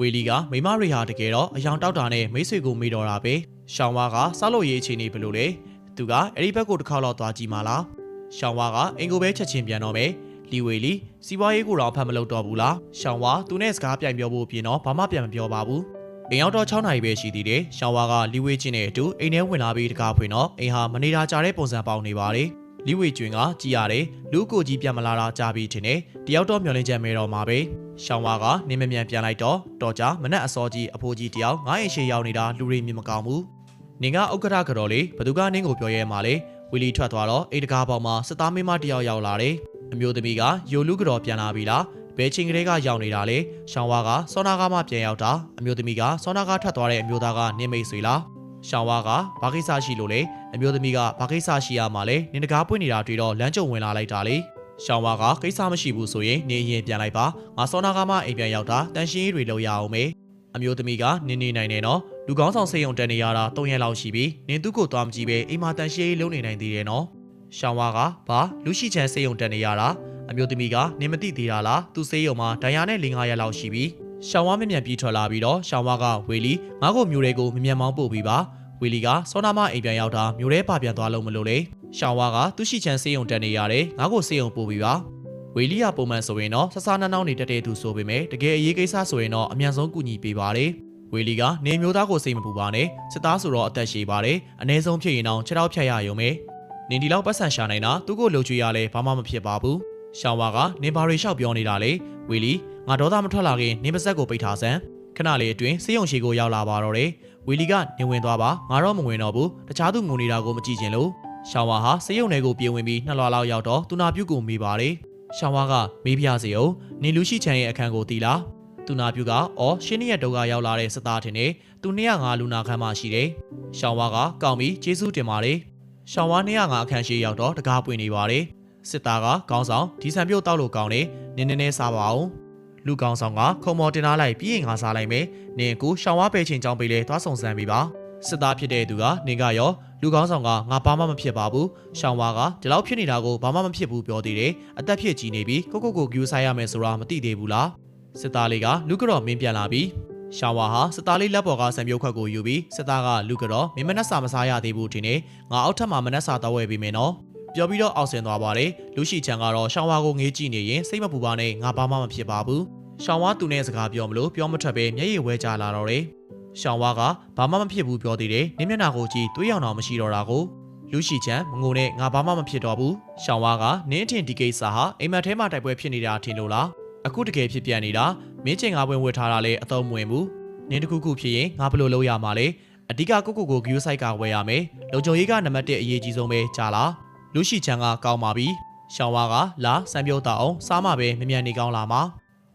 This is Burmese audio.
ဝေလီကမိမရိဟာတကယ်တော့အယောင်တောက်တာနဲ့မိတ်ဆွေကိုမေးတော်တာပဲရှောင်းဝါကစောက်လို့ရေးအခြေအနေဘယ်လိုလဲသူကအဲ့ဒီဘက်ကိုတစ်ခေါက်တော့သွားကြည့်မှလားရှောင်းဝါကအင်ကိုပဲချက်ချင်းပြန်တော့မယ်လီဝေလီစီးပွားရေးကိုတော့ဖတ်မလုပ်တော့ဘူးလားရှောင်းဝါသူနဲ့စကားပြိုင်ပြောဖို့ပြင်တော့ဘာမှပြန်မပြောပါဘူးအိမ်ရောက်တော့6နာရီပဲရှိသေးတယ်ရှောင်းဝါကလီဝေချင်းနဲ့အတူအိမ်ထဲဝင်လာပြီးတကားဖွင့်တော့အိမ်ဟာမနေတာကြတဲ့ပုံစံပေါက်နေပါတယ် လီဝေကျွင်ကကြည်ရတယ်လူကိုကြီးပြန်မလာတာကြားပြီးထင်တယ်တယောက်တော့မျောလင်းချက်မဲတော့မှာပဲရှောင်းဝါကနေမမြန်ပြန်လိုက်တော့တော်ကြမနက်အစောကြီးအဖိုးကြီးတယောက်ငားရင်ရှေ့ရောက်နေတာလူတွေမြင်မကောင်းဘူးနင်ကဥက္ကဋ္ဌကတော့လေဘသူကနင်းကိုပြောရဲမှာလေဝီလီထွက်သွားတော့အိတ်တကားပေါက်မှာစစ်သားမင်းမတယောက်ရောက်လာတယ်အမျိုးသမီးကယိုလူကတော့ပြန်လာပြီလားဘဲချင်းကလေးကရောက်နေတာလေရှောင်းဝါကစောနာကားမှပြန်ရောက်တာအမျိုးသမီးကစောနာကားထွက်သွားတဲ့အမျိုးသားကနင်းမိတ်ဆွေလားရှောင်းဝါကဘာကိစ္စရှိလို့လဲ အမျိုးသမီးကဘာကိစ္စရှိရမှာလဲနင်တကားပွင့်နေတာတွေ့တော့လမ်းကြုံဝင်လာလိုက်တာလေရှောင်းဝါကကိစ္စမရှိဘူးဆိုရင်နေရင်ပြန်လိုက်ပါငါစောနာကားမှအိမ်ပြန်ရောက်တာတန်ရှင်းရေးတွေလုပ်ရအောင်မေအမျိုးသမီးကနင်းနေနိုင်တယ်နော်လူကောင်းဆောင်စိတ်ုံတက်နေရတာ၃ရက်လောက်ရှိပြီနင်သူ့ကိုသွားမကြည့်ပဲအိမ်မှာတန်ရှင်းရေးလုပ်နေနိုင်သေးတယ်နော်ရှောင်းဝါကဘာလူရှိချမ်းစိတ်ုံတက်နေရတာအမျိုးသမီးကနင်မသိသေးတာလားသူစေးရုံမှာဒဏ်ရာနဲ့၄၅ရက်လောက်ရှိပြီရှောင်းဝါမမြန်ပြေးထွက်လာပြီးတော့ရှောင်းဝါကဝေလီငါ့ကိုမျိုးတွေကိုမမြန်မောင်းပို့ပြီးပါ ဝေလီကစောနာမအိမ်ပြန်ရောက်တာမျိုးရဲပါပြန်သွားလို့မလို့လေရှောင်းဝါကသူရှိချမ်းစေးုံတက်နေရတယ်ငါ့ကိုစေးုံပို့ပြီးပါဝေလီကပုံမှန်ဆိုရင်တော့ဆဆနန်းနောင်းနေတက်တဲ့သူဆိုပေမဲ့တကယ်အရေးကိစ္စဆိုရင်တော့အမြန်ဆုံးကူညီပေးပါတယ်ဝေလီကနေမျိုးသားကိုစိတ်မပူပါနဲ့စစ်သားဆိုတော့အသက်ရှည်ပါတယ်အ ਨੇ ဆုံးဖြစ်ရင်တော့ခြေထောက်ဖြတ်ရရုံပဲနင်ဒီလောက်ပတ်စံရှာနိုင်တာသူ့ကိုလှုပ်ချွေရလဲဘာမှမဖြစ်ပါဘူးရှောင်းဝါကနင်ဘာတွေလျှောက်ပြောနေတာလေဝေလီငါဒေါသမထွက်လာခင်နင်ပါဇက်ကိုပိတ်ထားစမ်းခဏလေးအတွင်းစေးရုံရှိကိုရောက်လာပါတော့တယ် ဝီလီကနေဝင်သွားပါငါတော့မဝင်တော့ဘူးတခြားသူငုံနေတာကိုမကြည့်ချင်လို့ရှောင်းဝါဟာစေးရုံထဲကိုပြေးဝင်ပြီးနှစ်လွာလောက်ရောက်တော့သူနာပြုတ်ကိုမေးပါတယ်ရှောင်းဝါကမေးပြစေအောင်နင်လူရှိချန်ရဲ့အခန်းကိုတီးလားသူနာပြုတ်ကအော်ရှင်းရက်တုန်းကရောက်လာတဲ့စစ်သားထင်တယ်သူ205လူနာခန်းမှရှိတယ်ရှောင်းဝါကကောင်းပြီကျေးဇူးတင်ပါတယ်ရှောင်းဝါ205အခန်းရှိရောက်တော့တကားပွင့်နေပါတယ်စစ်သားကကောင်းဆောင်ဒီဆန်ပြုတ်တောက်လို့ကောင်းတယ်နင်းနေနေစားပါအောင် လူကောင်းဆောင်ကခုံမော်တင်ထားလိုက်ပြီးရင်ငါစားလိုက်မယ်နင်ကူရှောင်းဝါပဲချင်းကြောင်းပေးလဲသွားဆောင်စမ်းပြီပါစစ်သားဖြစ်တဲ့သူကနင်ကရောလူကောင်းဆောင်ကငါဘာမှမဖြစ်ပါဘူးရှောင်းဝါကဒီလောက်ဖြစ်နေတာကိုဘာမှမဖြစ်ဘူးပြောသေးတယ်အသက်ဖြစ်ကြီးနေပြီကိုကိုကိုကျူးဆိုင်ရမယ်ဆိုတာမသိသေးဘူးလားစစ်သားလေးကလူကတော့မင်းပြန်လာပြီရှောင်းဝါဟာစစ်သားလေးလက်ပေါ်ကဆံပြုတ်ခွက်ကိုယူပြီးစစ်သားကလူကတော့မင်းမနှက်စာမစားရသေးဘူးထင်နေငါအောက်ထပ်မှာမနှက်စာတော့ဝယ်ပေးမယ်နော် ပြောပြီးတော့အောက်ဆင်သွားပါတယ်လူရှိချန်ကတော့ရှောင်းဝါကိုငေးကြည့်နေရင်စိတ်မပူပါနဲ့ငါဘာမှမဖြစ်ပါဘူးရှောင်းဝါသူနဲ့စကားပြောမလို့ပြောမထွက်ပဲမျက်ရည်ဝဲကြလာတော့တယ်ရှောင်းဝါကဘာမှမဖြစ်ဘူးပြောသေးတယ်နင်းမျက်နှာကိုကြည့်တွေးရောင်တော့မရှိတော့တာကိုလူရှိချန်မငုံနဲ့ငါဘာမှမဖြစ်တော့ဘူးရှောင်းဝါကနင်းအထင်ဒီကိစ္စဟာအိမ်မက်ထဲမှာတိုက်ပွဲဖြစ်နေတာထင်လို့လားအခုတကယ်ဖြစ်ပြန်နေတာမင်းချင်းငါဝင်ဝတ်ထားတာလဲအတော့မဝင်ဘူးနင်းတခုခုဖြစ်ရင်ငါဘယ်လိုလုပ်ရမှာလဲအဓိကကိုကိုကိုဂယူးဆိုင်ကဝယ်ရမယ်လုံခြုံရေးကနံပါတ်1အရေးကြီးဆုံးပဲကြာလား လူရှိချန်ကကောင်းပါပြီ။ရှောင်းဝါကလာစံပြောတာအောင်စားမှပဲမမြန်နေကောင်းလာမှာ။